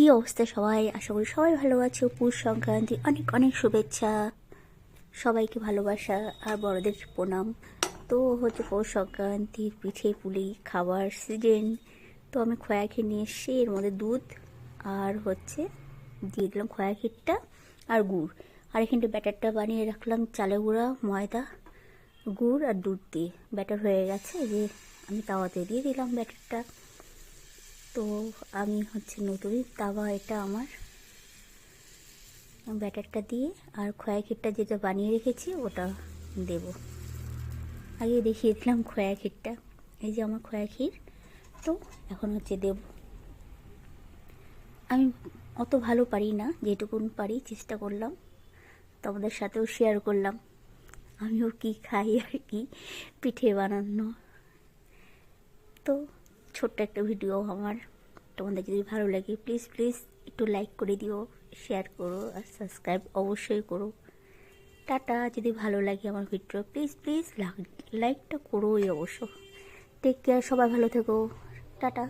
কি অবস্থা সবাই? আশা করি সবাই ভালো আছো। পুষ সংক্রান্তি অনেক অনেক শুভেচ্ছা। সবাইকে ভালোবাসা আর বড়দের প্রণাম। তো হচ্ছে পৌষ সংক্রান্তির পিঠে পুলি, খাবার সিজন তো আমি খোয়া খেয়ে নিয়ে এসেছি, এর মধ্যে দুধ আর হচ্ছে দিয়ে দিলাম খোয়া ক্ষীরটা আর গুড়। আর এখানটা ব্যাটারটা বানিয়ে রাখলাম চালে গুঁড়া, ময়দা, গুড় আর দুধ দিয়ে। ব্যাটার হয়ে গেছে যে আমি তাওয়াতে দিয়ে দিলাম ব্যাটারটা। তো আমি হচ্ছে নতুন তাওয়া এটা আমার। ব্যাটারটা দিয়ে আর খোয়া ক্ষীরটা যেটা বানিয়ে রেখেছি ওটা দেব। আগে দেখিয়ে দিলাম খোয়া ক্ষীরটা। এই যে আমার খোয়া ক্ষীর। তো এখন হচ্ছে দেব। আমি অত ভালো পারি না যেটুকুন পারি চেষ্টা করলাম। তোমাদের সাথেও শেয়ার করলাম। আমিও কি খাই আর কি পিঠে বানানো। ছোট্ট একটা ভিডিও আমার। তোমাদের যদি ভালো লাগে প্লিজ প্লিজ একটু লাইক করে দিও শেয়ার করো আর সাবস্ক্রাইব অবশ্যই করো। টাটা, যদি ভালো লাগে আমার ভিডিও প্লিজ প্লিজ লাইকটা করোই অবশ্য। টেক কেয়ার সবাই ভালো থেকো। টাটা।